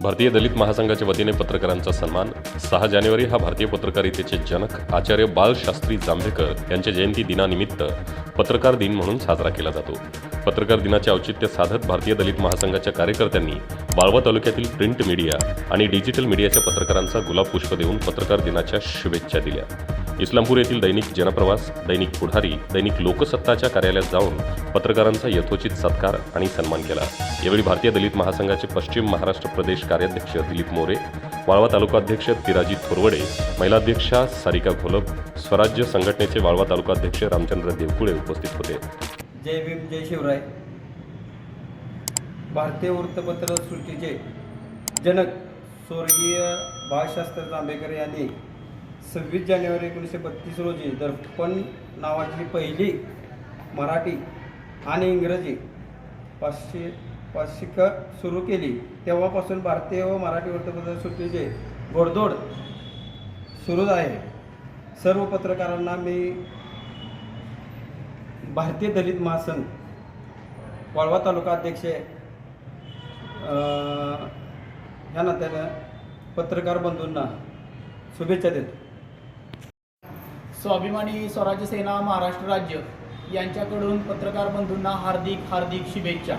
भारतीय दलित महासंघाच्या वतीने पत्रकारांचा सन्मान. सहा जानेवारी हा भारतीय पत्रकारितेचे जनक आचार्य बालशास्त्री जांभेकर यांच्या जयंती दिनानिमित्त पत्रकार दिन म्हणून साजरा केला जातो. पत्रकार दिनाचे औचित्य साधत भारतीय दलित महासंघाच्या कार्यकर्त्यांनी वाळवा तालुक्यातील प्रिंट मीडिया आणि डिजिटल मीडियाच्या पत्रकारांचा गुलाब पुष्प देऊन पत्रकार दिनाच्या शुभेच्छा दिल्या. इस्लामपूर येथील दैनिक जनप्रवास दैनिक पुढारी दैनिक लोकसत्ताच्या कार्यालयात जाऊन पत्रकारांचा यथोचित सत्कार आणि सन्मान केला. यावेळी भारतीय दलित महासंघाचे पश्चिम महाराष्ट्र प्रदेश कार्याध्यक्ष दिलीप मोरे वाळवा तालुकाध्यक्ष तिराजी थोरवडे महिलाध्यक्षा सारिका घोलप स्वराज्य संघटनेचे वाळवा तालुकाध्यक्ष रामचंद्र देवकुळे उपस्थित होते. जय भीम जय शिवराय. भारतीय वृत्तपत्र सृष्टीचे जनक स्वर्गीय बाळशास्त्र जांभेकर यांनी सव्वीस जानेवारी एकोणीसशे बत्तीस रोजी दर्पण नावाची पहिली मराठी आणि इंग्रजी पाचशे पाक्षिका सुरू केली. तेव्हापासून भारतीय व मराठी वृत्तपत्र सुट्टीचे घोडदोड सुरूच आहे. सर्व पत्रकारांना मी भारतीय दलित महासंघ वाळवा तालुका अध्यक्ष ह्या नात्यानं पत्रकार बंधूंना शुभेच्छा देतो. स्वाभिमानी स्वराज्य सेना महाराष्ट्र राज्य यांच्याकडून पत्रकार बंधूंना हार्दिक हार्दिक शुभेच्छा.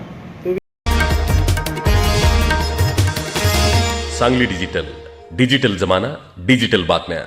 सांगली डिजिटल. डिजिटल जमाना डिजिटल बातम्या.